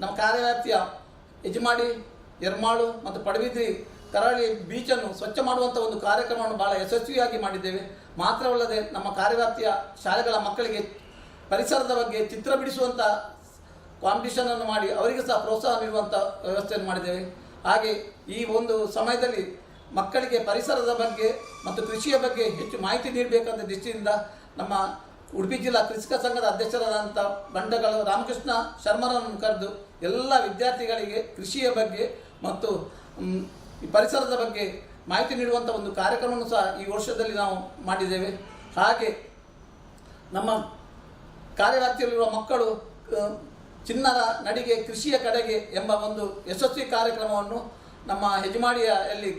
ನಮ್ಮ ಕಾರ್ಯವ್ಯಾಪ್ತಿಯ ಯಜಮಾಡಿ ಎರ್ಮಾಳು ಮತ್ತು ಪಡುಬಿದ್ರಿ ಕರಾವಳಿ ಬೀಚನ್ನು ಸ್ವಚ್ಛ ಮಾಡುವಂಥ ಒಂದು ಕಾರ್ಯಕ್ರಮವನ್ನು ಬಹಳ ಯಶಸ್ವಿಯಾಗಿ ಮಾಡಿದ್ದೇವೆ. ಮಾತ್ರವಲ್ಲದೆ ನಮ್ಮ ಕಾರ್ಯವ್ಯಾಪ್ತಿಯ ಶಾಲೆಗಳ ಮಕ್ಕಳಿಗೆ ಪರಿಸರದ ಬಗ್ಗೆ ಚಿತ್ರ ಬಿಡಿಸುವಂಥ ಕಾಂಪಿಟಿಷನನ್ನು ಮಾಡಿ, ಅವರಿಗೆ ಸಹ ಪ್ರೋತ್ಸಾಹ ನೀಡುವಂಥ ವ್ಯವಸ್ಥೆಯನ್ನು ಮಾಡಿದ್ದೇವೆ. ಹಾಗೆ ಈ ಒಂದು ಸಮಯದಲ್ಲಿ ಮಕ್ಕಳಿಗೆ ಪರಿಸರದ ಬಗ್ಗೆ ಮತ್ತು ಕೃಷಿಯ ಬಗ್ಗೆ ಹೆಚ್ಚು ಮಾಹಿತಿ ನೀಡಬೇಕಂತ ದೃಷ್ಟಿಯಿಂದ ನಮ್ಮ ಉಡುಪಿ ಜಿಲ್ಲಾ ಕೃಷಿಕ ಸಂಘದ ಅಧ್ಯಕ್ಷರಾದಂಥ ಬಂಡಗಳ ರಾಮಕೃಷ್ಣ ಶರ್ಮರನ್ನು ಕರೆದು ಎಲ್ಲ ವಿದ್ಯಾರ್ಥಿಗಳಿಗೆ ಕೃಷಿಯ ಬಗ್ಗೆ ಮತ್ತು ಪರಿಸರದ ಬಗ್ಗೆ ಮಾಹಿತಿ ನೀಡುವಂಥ ಒಂದು ಕಾರ್ಯಕ್ರಮವನ್ನು ಸಹ ಈ ವರ್ಷದಲ್ಲಿ ನಾವು ಮಾಡಿದ್ದೇವೆ. ಹಾಗೆ ನಮ್ಮ ಕಾರ್ಯವ್ಯಾಪ್ತಿಯಲ್ಲಿರುವ ಮಕ್ಕಳು ಚಿನ್ನದ ನಡಿಗೆ, ಕೃಷಿಯ ಕಡೆಗೆ ಎಂಬ ಒಂದು ಯಶಸ್ವಿ ಕಾರ್ಯಕ್ರಮವನ್ನು ನಮ್ಮ ಹೆಜಮಾಡಿಯಲ್ಲಿ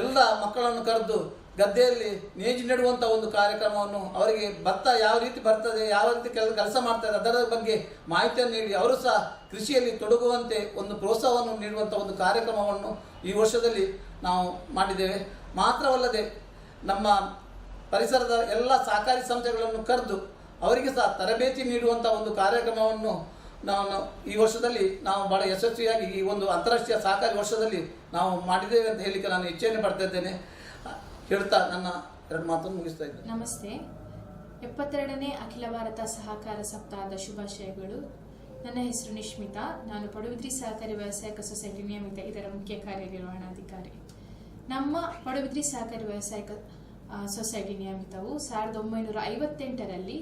ಎಲ್ಲ ಮಕ್ಕಳನ್ನು ಕರೆದು ಗದ್ದೆಯಲ್ಲಿ ನೇಜಿ ನೆಡುವಂಥ ಒಂದು ಕಾರ್ಯಕ್ರಮವನ್ನು ಅವರಿಗೆ ಭತ್ತ ಯಾವ ರೀತಿ ಬರ್ತದೆ, ಯಾವ ರೀತಿ ಕೆಲಸ ಕೆಲಸ ಮಾಡ್ತಾರೆ, ಅದರ ಬಗ್ಗೆ ಮಾಹಿತಿಯನ್ನು ನೀಡಿ, ಅವರು ಸಹ ಕೃಷಿಯಲ್ಲಿ ತೊಡಗುವಂತೆ ಒಂದು ಪ್ರೋತ್ಸಾಹವನ್ನು ನೀಡುವಂಥ ಒಂದು ಕಾರ್ಯಕ್ರಮವನ್ನು ಈ ವರ್ಷದಲ್ಲಿ ನಾವು ಮಾಡಿದ್ದೇವೆ. ಮಾತ್ರವಲ್ಲದೆ ನಮ್ಮ ಪರಿಸರದ ಎಲ್ಲ ಸಹಕಾರಿ ಸಂಸ್ಥೆಗಳನ್ನು ಕರೆದು ಅವರಿಗೆ ಸಹ ತರಬೇತಿ ನೀಡುವಂಥ ಒಂದು ಕಾರ್ಯಕ್ರಮವನ್ನು ನಾನು ಈ ವರ್ಷದಲ್ಲಿ ನಾವು ಬಹಳ ಯಶಸ್ವಿಯಾಗಿ ಈ ಒಂದು ಅಂತಾರಾಷ್ಟ್ರೀಯ ಸಹಕಾರಿ ವರ್ಷದಲ್ಲಿ ನಾವು ಮಾಡಿದ್ದೇವೆ ಅಂತ ಹೇಳಲಿಕ್ಕೆ ನಾನು ಇಚ್ಛೆಯನ್ನು ಪಡ್ತಾ ಇದ್ದೇನೆ. ಹೇಳ್ತಾ ನನ್ನ ಎರಡು ಮಾತನ್ನು ಮುಗಿಸ್ತಾ ಇದ್ದೇನೆ. ನಮಸ್ತೆ. ಎಪ್ಪತ್ತೆರಡನೇ ಅಖಿಲ ಭಾರತ ಸಹಕಾರ ಸಪ್ತಾಹದ ಶುಭಾಶಯಗಳು. ನನ್ನ ಹೆಸರು ನಿಶ್ಮಿತಾ. ನಾನು ಪಡುಬಿದ್ರಿ ಸಹಕಾರಿ ವ್ಯವಸಾಯಕ ಸೊಸೈಟಿ ನಿಯಮಿತ ಇದರ ಮುಖ್ಯ ಕಾರ್ಯನಿರ್ವಹಣಾಧಿಕಾರಿ. ನಮ್ಮ ಪಡುಬಿದ್ರಿ ಸಹಕಾರಿ ವ್ಯವಸಾಯಕ ಸೊಸೈಟಿ ನಿಯಮಿತವು ಸಾವಿರದ ಒಂಬೈನೂರ ಐವತ್ತೆಂಟರಲ್ಲಿ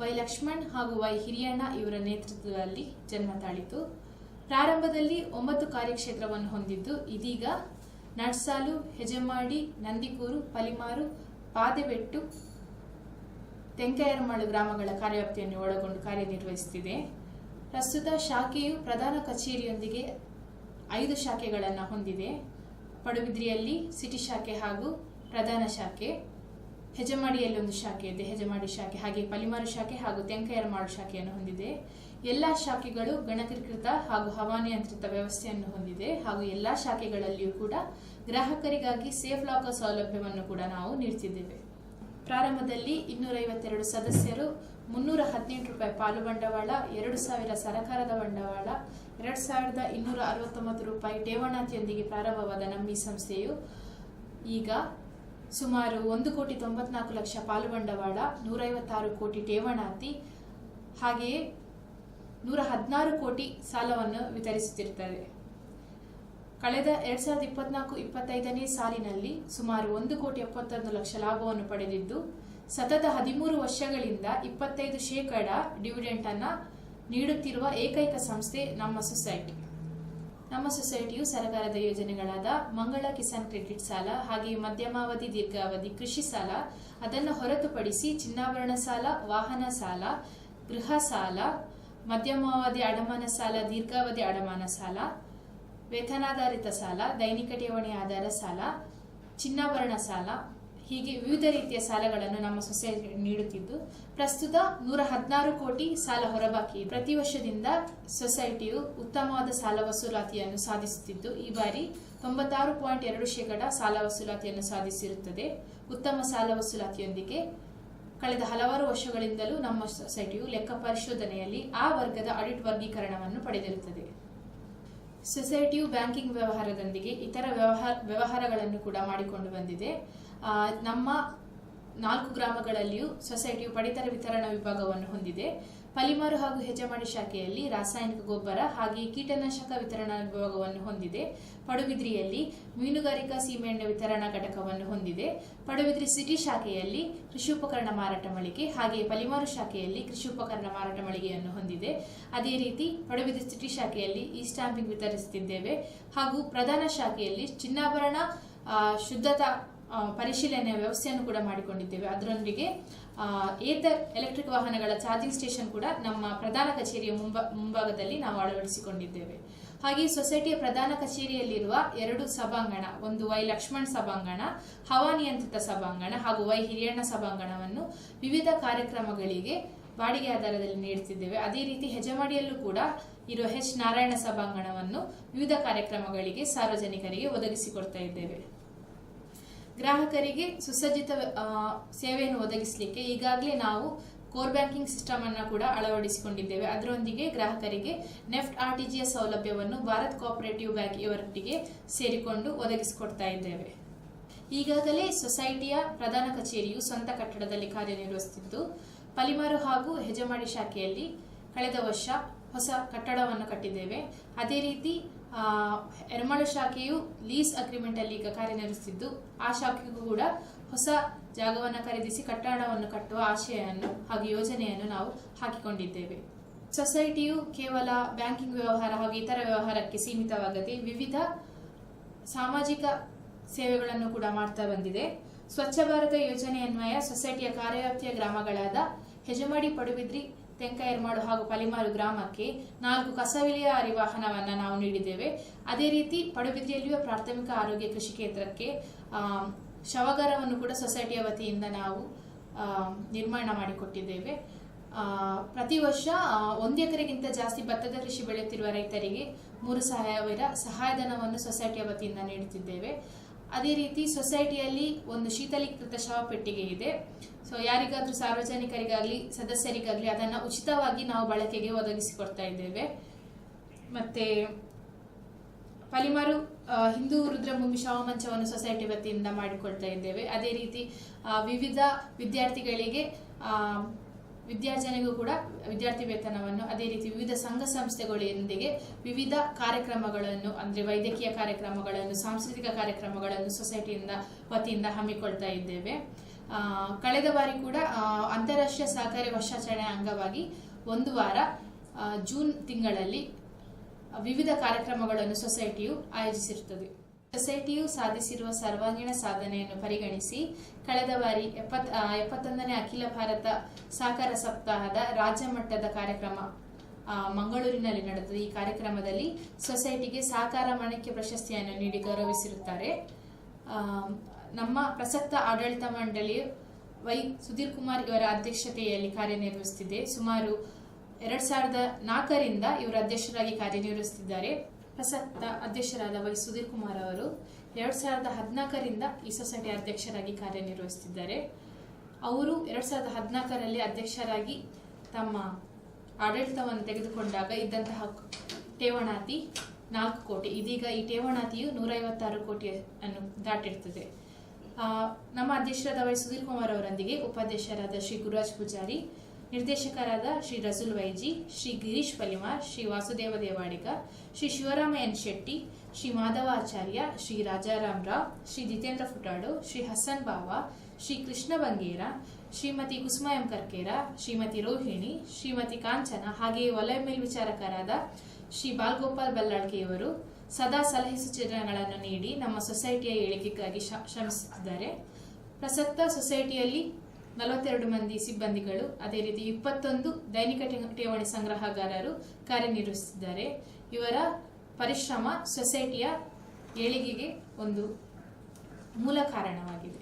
ವೈ ಲಕ್ಷ್ಮಣ್ ಹಾಗೂ ವೈ ಹಿರಿಯಣ್ಣ ಇವರ ನೇತೃತ್ವದಲ್ಲಿ ಜನ್ಮ ತಾಳಿತು. ಪ್ರಾರಂಭದಲ್ಲಿ ಒಂಬತ್ತು ಕಾರ್ಯಕ್ಷೇತ್ರವನ್ನು ಹೊಂದಿದ್ದು, ಇದೀಗ ನಡ್ಸಾಲು, ಹೆಜಮಾಡಿ, ನಂದಿಕೂರು, ಪಲಿಮಾರು, ಪಾದೆಬೆಟ್ಟು, ತೆಂಕೆಯರಮಾಳು ಗ್ರಾಮಗಳ ಕಾರ್ಯವ್ಯಾಪ್ತಿಯನ್ನು ಒಳಗೊಂಡು ಕಾರ್ಯನಿರ್ವಹಿಸುತ್ತಿದೆ. ಪ್ರಸ್ತುತ ಶಾಖೆಯು ಪ್ರಧಾನ ಕಚೇರಿಯೊಂದಿಗೆ ಐದು ಶಾಖೆಗಳನ್ನು ಹೊಂದಿದೆ. ಪಡುಬಿದ್ರಿಯಲ್ಲಿ, ಸಿಟಿ ಶಾಖೆ ಹಾಗೂ ಪ್ರಧಾನ ಶಾಖೆ. ಹೆಜಮಾಡಿಯಲ್ಲಿ ಒಂದು ಶಾಖೆ ಇದೆ. ಹೆಜಮಾಡಿ ಶಾಖೆ, ಹಾಗೆ ಪಲಿಮಾರು ಶಾಖೆ ಹಾಗೂ ತೆಂಕೆಯರಮಾಳು ಶಾಖೆಯನ್ನು ಹೊಂದಿದೆ. ಎಲ್ಲ ಶಾಖೆಗಳು ಗಣಕೀಕೃತ ಹಾಗೂ ಹವಾನಿಯಂತ್ರಿತ ವ್ಯವಸ್ಥೆಯನ್ನು ಹೊಂದಿದೆ. ಹಾಗೂ ಎಲ್ಲ ಶಾಖೆಗಳಲ್ಲಿಯೂ ಕೂಡ ಗ್ರಾಹಕರಿಗಾಗಿ ಸೇಫ್ ಲಾಕರ್ ಸೌಲಭ್ಯವನ್ನು ಕೂಡ ನಾವು ನೀಡ್ತಿದ್ದೇವೆ. ಪ್ರಾರಂಭದಲ್ಲಿ ಇನ್ನೂರೈವತ್ತೆರಡು ಸದಸ್ಯರು ಮುನ್ನೂರ ಹದಿನೆಂಟು ರೂಪಾಯಿ ಪಾಲು ಬಂಡವಾಳ, ಎರಡು ಸಾವಿರ ಸರಕಾರದ ಬಂಡವಾಳ, ಎರಡು ಸಾವಿರದ ಇನ್ನೂರ ಅರವತ್ತೊಂಬತ್ತು ರೂಪಾಯಿ ಠೇವಣಾತಿಯೊಂದಿಗೆ ಪ್ರಾರಂಭವಾದ ನಮ್ಮ ಈ ಸಂಸ್ಥೆಯು ಈಗ ಸುಮಾರು ಒಂದು ಕೋಟಿ ತೊಂಬತ್ನಾಲ್ಕು ಲಕ್ಷ ಪಾಲು ಬಂಡವಾಳ, ನೂರೈವತ್ತಾರು ಕೋಟಿ ಠೇವಣಾತಿ, ಹಾಗೆಯೇ ನೂರ ಹದಿನಾರು ಕೋಟಿ ಸಾಲವನ್ನು ವಿತರಿಸುತ್ತಿರುತ್ತದೆ. ಕಳೆದ ಎರಡ್ ಸಾವಿರದ ಇಪ್ಪತ್ನಾಲ್ಕು ಇಪ್ಪತ್ತೈದನೇ ಸಾಲಿನಲ್ಲಿ ಸುಮಾರು ಒಂದು ಕೋಟಿ ಎಪ್ಪತ್ತೊಂದು ಲಕ್ಷ ಲಾಭವನ್ನು ಪಡೆದಿದ್ದು, ಸತತ ಹದಿಮೂರು ವರ್ಷಗಳಿಂದ ಇಪ್ಪತ್ತೈದು ಶೇಕಡ ಡಿವಿಡೆಂಟ್ ಅನ್ನ ನೀಡುತ್ತಿರುವ ಏಕೈಕ ಸಂಸ್ಥೆ ನಮ್ಮ ಸೊಸೈಟಿ. ನಮ್ಮ ಸೊಸೈಟಿಯು ಸರ್ಕಾರದ ಯೋಜನೆಗಳಾದ ಮಂಗಳ ಕಿಸಾನ್ ಕ್ರೆಡಿಟ್ ಸಾಲ ಹಾಗೆ ಮಧ್ಯಮಾವಧಿ ದೀರ್ಘಾವಧಿ ಕೃಷಿ ಸಾಲ, ಅದನ್ನು ಹೊರತುಪಡಿಸಿ ಚಿನ್ನಾಭರಣ ಸಾಲ, ವಾಹನ ಸಾಲ, ಗೃಹ ಸಾಲ, ಮಧ್ಯಮಾವಧಿ ಅಡಮಾನ ಸಾಲ, ದೀರ್ಘಾವಧಿ ಅಡಮಾನ ಸಾಲ, ವೇತನಾಧಾರಿತ ಸಾಲ, ದೈನಿಕ ಠೇವಣಿ ಆಧಾರ ಸಾಲ, ಚಿನ್ನಾಭರಣ ಸಾಲ ಹೀಗೆ ವಿವಿಧ ರೀತಿಯ ಸಾಲಗಳನ್ನು ನಮ್ಮ ಸೊಸೈಟಿ ನೀಡುತ್ತಿದ್ದು, ಪ್ರಸ್ತುತ ನೂರ ಹದಿನಾರು ಕೋಟಿ ಸಾಲ ಹೊರಬಾಕಿ. ಪ್ರತಿ ವರ್ಷದಿಂದ ಸೊಸೈಟಿಯು ಉತ್ತಮವಾದ ಸಾಲ ವಸೂಲಾತಿಯನ್ನು ಸಾಧಿಸುತ್ತಿದ್ದು, ಈ ಬಾರಿ ತೊಂಬತ್ತಾರು ಪಾಯಿಂಟ್ ಎರಡು ಶೇಕಡ ಸಾಲ ವಸೂಲಾತಿಯನ್ನು ಸಾಧಿಸಿರುತ್ತದೆ. ಉತ್ತಮ ಸಾಲ ವಸೂಲಾತಿಯೊಂದಿಗೆ ಕಳೆದ ಹಲವಾರು ವರ್ಷಗಳಿಂದಲೂ ನಮ್ಮ ಸೊಸೈಟಿಯು ಲೆಕ್ಕ ಪರಿಶೋಧನೆಯಲ್ಲಿ ಆ ವರ್ಗದ ಆಡಿಟ್ ವರ್ಗೀಕರಣವನ್ನು ಪಡೆದಿರುತ್ತದೆ. ಸೊಸೈಟಿಯು ಬ್ಯಾಂಕಿಂಗ್ ವ್ಯವಹಾರದೊಂದಿಗೆ ಇತರ ವ್ಯವಹಾರ, ವ್ಯವಹಾರಗಳನ್ನು ಕೂಡ ಮಾಡಿಕೊಂಡು ಬಂದಿದೆ. ನಮ್ಮ ನಾಲ್ಕು ಗ್ರಾಮಗಳಲ್ಲಿಯೂ ಸೊಸೈಟಿಯು ಪಡಿತರ ವಿತರಣಾ ವಿಭಾಗವನ್ನು ಹೊಂದಿದೆ. ಪಲಿಮಾರು ಹಾಗೂ ಹೆಜಮಾಡಿ ಶಾಖೆಯಲ್ಲಿ ರಾಸಾಯನಿಕ ಗೊಬ್ಬರ ಹಾಗೆಯೇ ಕೀಟನಾಶಕ ವಿತರಣಾ ವಿಭಾಗವನ್ನು ಹೊಂದಿದೆ. ಪಡುಬಿದ್ರಿಯಲ್ಲಿ ಮೀನುಗಾರಿಕಾ ಸೀಮೆಎಣ್ಣೆ ವಿತರಣಾ ಘಟಕವನ್ನು ಹೊಂದಿದೆ. ಪಡುಬಿದ್ರಿ ಸಿಟಿ ಶಾಖೆಯಲ್ಲಿ ಕೃಷಿ ಉಪಕರಣ ಮಾರಾಟ ಮಳಿಗೆ ಹಾಗೆಯೇ ಪಲಿಮಾರು ಶಾಖೆಯಲ್ಲಿ ಕೃಷಿ ಉಪಕರಣ ಮಾರಾಟ ಮಳಿಗೆಯನ್ನು ಹೊಂದಿದೆ. ಅದೇ ರೀತಿ ಪಡುಬಿದ್ರಿ ಸಿಟಿ ಶಾಖೆಯಲ್ಲಿ ಈ ಸ್ಟಾಂಪಿಂಗ್ ವಿತರಿಸುತ್ತಿದ್ದೇವೆ. ಹಾಗೂ ಪ್ರಧಾನ ಶಾಖೆಯಲ್ಲಿ ಚಿನ್ನಾಭರಣ ಶುದ್ಧತಾ ಪರಿಶೀಲನೆಯ ವ್ಯವಸ್ಥೆಯನ್ನು ಕೂಡ ಮಾಡಿಕೊಂಡಿದ್ದೇವೆ. ಅದರೊಂದಿಗೆ ಏತರ್ ಎಲೆಕ್ಟ್ರಿಕ್ ವಾಹನಗಳ ಚಾರ್ಜಿಂಗ್ ಸ್ಟೇಷನ್ ಕೂಡ ನಮ್ಮ ಪ್ರಧಾನ ಕಚೇರಿಯ ಮುಂಭ ಮುಂಭಾಗದಲ್ಲಿ ನಾವು ಅಳವಡಿಸಿಕೊಂಡಿದ್ದೇವೆ. ಹಾಗೆ ಸೊಸೈಟಿಯ ಪ್ರಧಾನ ಕಚೇರಿಯಲ್ಲಿರುವ ಎರಡು ಸಭಾಂಗಣ, ಒಂದು ವೈ ಲಕ್ಷ್ಮಣ್ ಸಭಾಂಗಣ ಹವಾನಿಯಂತ್ರಿತ ಸಭಾಂಗಣ ಹಾಗೂ ವೈ ಹಿರಿಯಣ್ಣ ಸಭಾಂಗಣವನ್ನು ವಿವಿಧ ಕಾರ್ಯಕ್ರಮಗಳಿಗೆ ಬಾಡಿಗೆ ಆಧಾರದಲ್ಲಿ ನೀಡುತ್ತಿದ್ದೇವೆ. ಅದೇ ರೀತಿ ಹೆಜಮಾಡಿಯಲ್ಲೂ ಕೂಡ ಇರುವ ಎಚ್ ನಾರಾಯಣ ಸಭಾಂಗಣವನ್ನು ವಿವಿಧ ಕಾರ್ಯಕ್ರಮಗಳಿಗೆ ಸಾರ್ವಜನಿಕರಿಗೆ ಒದಗಿಸಿಕೊಡ್ತಾ ಇದ್ದೇವೆ. ಗ್ರಾಹಕರಿಗೆ ಸುಸಜ್ಜಿತ ಸೇವೆಯನ್ನು ಒದಗಿಸಲಿಕ್ಕೆ ಈಗಾಗಲೇ ನಾವು ಕೋರ್ ಬ್ಯಾಂಕಿಂಗ್ ಸಿಸ್ಟಮ್ ಅನ್ನು ಕೂಡ ಅಳವಡಿಸಿಕೊಂಡಿದ್ದೇವೆ. ಅದರೊಂದಿಗೆ ಗ್ರಾಹಕರಿಗೆ ನೆಫ್ಟ್ ಆರ್ ಟಿ ಜಿಯ ಸೌಲಭ್ಯವನ್ನು ಭಾರತ್ ಕೋಆಪರೇಟಿವ್ ಬ್ಯಾಂಕ್ ಇವರೊಟ್ಟಿಗೆ ಸೇರಿಕೊಂಡು ಒದಗಿಸಿಕೊಡ್ತಾ ಇದ್ದೇವೆ. ಈಗಾಗಲೇ ಸೊಸೈಟಿಯ ಪ್ರಧಾನ ಕಚೇರಿಯು ಸ್ವಂತ ಕಟ್ಟಡದಲ್ಲಿ ಕಾರ್ಯನಿರ್ವಹಿಸುತ್ತಿದ್ದು, ಪಲಿಮಾರು ಹಾಗೂ ಹೆಜಮಾಡಿ ಶಾಖೆಯಲ್ಲಿ ಕಳೆದ ವರ್ಷ ಹೊಸ ಕಟ್ಟಡವನ್ನು ಕಟ್ಟಿದ್ದೇವೆ. ಅದೇ ರೀತಿ ಎರಮಾಳು ಶಾಖೆಯು ಲೀಸ್ ಅಗ್ರಿಮೆಂಟ್ ಅಲ್ಲಿ ಈಗ ಕಾರ್ಯನಿರ್ವಹಿಸುತ್ತಿದ್ದು, ಆ ಶಾಖೆಗೂ ಕೂಡ ಹೊಸ ಜಾಗವನ್ನು ಖರೀದಿಸಿ ಕಟ್ಟಡವನ್ನು ಕಟ್ಟುವ ಆಶಯವನ್ನು ಹಾಗೂ ಯೋಜನೆಯನ್ನು ನಾವು ಹಾಕಿಕೊಂಡಿದ್ದೇವೆ. ಸೊಸೈಟಿಯು ಕೇವಲ ಬ್ಯಾಂಕಿಂಗ್ ವ್ಯವಹಾರ ಹಾಗೂ ಇತರ ವ್ಯವಹಾರಕ್ಕೆ ಸೀಮಿತವಾಗದೆ ವಿವಿಧ ಸಾಮಾಜಿಕ ಸೇವೆಗಳನ್ನು ಕೂಡ ಮಾಡ್ತಾ ಬಂದಿದೆ. ಸ್ವಚ್ಛ ಭಾರತ ಯೋಜನೆಯನ್ವಯ ಸೊಸೈಟಿಯ ಕಾರ್ಯವ್ಯಾಪ್ತಿಯ ಗ್ರಾಮಗಳಾದ ಹೆಜಮಾಡಿ ಪಡುಬಿದ್ರಿ ತೆಂಕಯರ್ಮಾಡು ಹಾಗೂ ಪಲಿಮಾರು ಗ್ರಾಮಕ್ಕೆ ನಾಲ್ಕು ಕಸ ವಿಲೇವಾರಿ ವಾಹನವನ್ನು ನಾವು ನೀಡಿದ್ದೇವೆ. ಅದೇ ರೀತಿ ಪಡುಬಿದ್ರಿಯಲ್ಲಿಯೂ ಪ್ರಾಥಮಿಕ ಆರೋಗ್ಯ ಕೃಷಿ ಕೇಂದ್ರಕ್ಕೆ ಶವಗಾರವನ್ನು ಕೂಡ ಸೊಸೈಟಿಯ ವತಿಯಿಂದ ನಾವು ನಿರ್ಮಾಣ ಮಾಡಿಕೊಟ್ಟಿದ್ದೇವೆ. ಪ್ರತಿ ವರ್ಷ ಒಂದು ಎಕರೆಗಿಂತ ಜಾಸ್ತಿ ಭತ್ತದ ಕೃಷಿ ಬೆಳೆಯುತ್ತಿರುವ ರೈತರಿಗೆ ಮೂರು ಸಾವಿರ ಸಹಾಯಧನವನ್ನು ಸೊಸೈಟಿಯ ವತಿಯಿಂದ ನೀಡುತ್ತಿದ್ದೇವೆ. ಅದೇ ರೀತಿ ಸೊಸೈಟಿಯಲ್ಲಿ ಒಂದು ಶೀತಲೀಕೃತ ಶವಪೆಟ್ಟಿಗೆ ಇದೆ ಸೊ ಯಾರಿಗಾದ್ರೂ ಸಾರ್ವಜನಿಕರಿಗಾಗಲಿ, ಸದಸ್ಯರಿಗಾಗಲಿ ಅದನ್ನು ಉಚಿತವಾಗಿ ನಾವು ಬಳಕೆಗೆ ಒದಗಿಸಿಕೊಡ್ತಾ ಇದ್ದೇವೆ. ಮತ್ತೆ, ಪಲಿಮಾರು ಹಿಂದೂ ರುದ್ರಭೂಮಿ ಶವಮಂಚವನ್ನು ಸೊಸೈಟಿ ವತಿಯಿಂದ ಮಾಡಿಕೊಳ್ತಾ ಇದ್ದೇವೆ. ಅದೇ ರೀತಿ ವಿವಿಧ ವಿದ್ಯಾರ್ಥಿಗಳಿಗೆ ವಿದ್ಯಾರ್ಜನೆಗೂ ಕೂಡ ವಿದ್ಯಾರ್ಥಿ ವೇತನವನ್ನು, ಅದೇ ರೀತಿ ವಿವಿಧ ಸಂಘ ಸಂಸ್ಥೆಗಳೊಂದಿಗೆ ವಿವಿಧ ಕಾರ್ಯಕ್ರಮಗಳನ್ನು, ಅಂದರೆ ವೈದ್ಯಕೀಯ ಕಾರ್ಯಕ್ರಮಗಳನ್ನು, ಸಾಂಸ್ಕೃತಿಕ ಕಾರ್ಯಕ್ರಮಗಳನ್ನು ಸೊಸೈಟಿಯಿಂದ ವತಿಯಿಂದ ಹಮ್ಮಿಕೊಳ್ತಾ ಇದ್ದೇವೆ. ಕಳೆದ ಬಾರಿ ಕೂಡ ಅಂತಾರಾಷ್ಟ್ರೀಯ ಸಹಕಾರಿ ವರ್ಷಾಚರಣೆ ಅಂಗವಾಗಿ ಒಂದು ವಾರ ಜೂನ್ ತಿಂಗಳಲ್ಲಿ ವಿವಿಧ ಕಾರ್ಯಕ್ರಮಗಳನ್ನು ಸೊಸೈಟಿಯು ಆಯೋಜಿಸಿರುತ್ತದೆ. ಸೊಸೈಟಿಯು ಸಾಧಿಸಿರುವ ಸರ್ವಾಂಗೀಣ ಸಾಧನೆಯನ್ನು ಪರಿಗಣಿಸಿ ಕಳೆದ ಬಾರಿ ಎಪ್ಪತ್ ಎಪ್ಪತ್ತೊಂದನೇ ಅಖಿಲ ಭಾರತ ಸಹಕಾರ ಸಪ್ತಾಹದ ರಾಜ್ಯ ಮಟ್ಟದ ಕಾರ್ಯಕ್ರಮ ಮಂಗಳೂರಿನಲ್ಲಿ ನಡೆದ ಈ ಕಾರ್ಯಕ್ರಮದಲ್ಲಿ ಸೊಸೈಟಿಗೆ ಸಹಕಾರ ಮಾಣಿಕ್ಯ ಪ್ರಶಸ್ತಿಯನ್ನು ನೀಡಿ ಗೌರವಿಸಿರುತ್ತಾರೆ. ನಮ್ಮ ಪ್ರಸಕ್ತ ಆಡಳಿತ ಮಂಡಳಿಯು ವೈ ಸುಧೀರ್ ಕುಮಾರ್ ಇವರ ಅಧ್ಯಕ್ಷತೆಯಲ್ಲಿ ಕಾರ್ಯನಿರ್ವಹಿಸುತ್ತಿದೆ. ಸುಮಾರು ಎರಡ್ ಸಾವಿರದ ನಾಲ್ಕರಿಂದ ಇವರು ಅಧ್ಯಕ್ಷರಾಗಿ ಕಾರ್ಯನಿರ್ವಹಿಸುತ್ತಿದ್ದಾರೆ. ಪ್ರಸಕ್ತ ಅಧ್ಯಕ್ಷರಾದ ವೈ ಸುಧೀರ್ ಕುಮಾರ್ ಅವರು ಎರಡ್ ಸಾವಿರದ ಹದಿನಾಲ್ಕರಿಂದ ಈ ಸೊಸೈಟಿ ಅಧ್ಯಕ್ಷರಾಗಿ ಕಾರ್ಯನಿರ್ವಹಿಸುತ್ತಿದ್ದಾರೆ. ಅವರು ಎರಡ್ ಸಾವಿರದ ಹದಿನಾಲ್ಕರಲ್ಲಿ ಅಧ್ಯಕ್ಷರಾಗಿ ತಮ್ಮ ಆಡಳಿತವನ್ನು ತೆಗೆದುಕೊಂಡಾಗ ಇದ್ದಂತಹ ಠೇವಣಾತಿ ನಾಲ್ಕು ಕೋಟಿ, ಇದೀಗ ಈ ಠೇವಣಾತಿಯು ನೂರೈವತ್ತಾರು ಕೋಟಿ ಅನ್ನು ದಾಟಿರ್ತದೆ. ನಮ್ಮ ಅಧ್ಯಕ್ಷರಾದ ವೈ ಸುಧೀರ್ ಕುಮಾರ್ ಅವರೊಂದಿಗೆ ಉಪಾಧ್ಯಕ್ಷರಾದ ಶ್ರೀ ಗುರುರಾಜ್ ಪೂಜಾರಿ, ನಿರ್ದೇಶಕರಾದ ಶ್ರೀ ರಸುಲ್ ವೈಜಿ, ಶ್ರೀ ಗಿರೀಶ್ ಪಲಿಮಾರ್ ಶ್ರೀ ವಾಸುದೇವ ದೇವಾಡಿಗ, ಶ್ರೀ ಶಿವರಾಮ ಎನ್ ಶೆಟ್ಟಿ, ಶ್ರೀ ಮಾಧವಾಚಾರ್ಯ ಶ್ರೀ ರಾಜಾರಾಮ್ ರಾವ್, ಶ್ರೀ ಜಿತೇಂದ್ರ ಫುಟಾಡು ಶ್ರೀ ಹಸನ್ ಬಾವಾ, ಶ್ರೀ ಕೃಷ್ಣ ಬಂಗೇರ, ಶ್ರೀಮತಿ ಕುಸುಮ ಎಂ ಕರ್ಕೇರ, ಶ್ರೀಮತಿ ರೋಹಿಣಿ, ಶ್ರೀಮತಿ ಕಾಂಚನ ಹಾಗೆಯೇ ವಲಯ ಮೇಲ್ವಿಚಾರಕರಾದ ಶ್ರೀ ಬಾಲ್ಗೋಪಾಲ್ ಬಲ್ಲಾಳ್ಕೆಯವರು ಸದಾ ಸಲಹೆ ಸೂಚನೆಗಳನ್ನು ನೀಡಿ ನಮ್ಮ ಸೊಸೈಟಿಯ ಏಳಿಗೆಗಾಗಿ ಶ್ರಮಿಸುತ್ತಿದ್ದಾರೆ ಪ್ರಸಕ್ತ ಸೊಸೈಟಿಯಲ್ಲಿ ನಲವತ್ತೆರಡು ಮಂದಿ ಸಿಬ್ಬಂದಿಗಳು, ಅದೇ ರೀತಿ ಇಪ್ಪತ್ತೊಂದು ದೈನಿಕ ಠೇವಣಿ ಸಂಗ್ರಹಗಾರರು ಕಾರ್ಯನಿರ್ವಹಿಸುತ್ತಿದ್ದಾರೆ. ಇವರ ಪರಿಶ್ರಮ ಸೊಸೈಟಿಯ ಏಳಿಗೆಗೆ ಒಂದು ಮೂಲ ಕಾರಣವಾಗಿದೆ.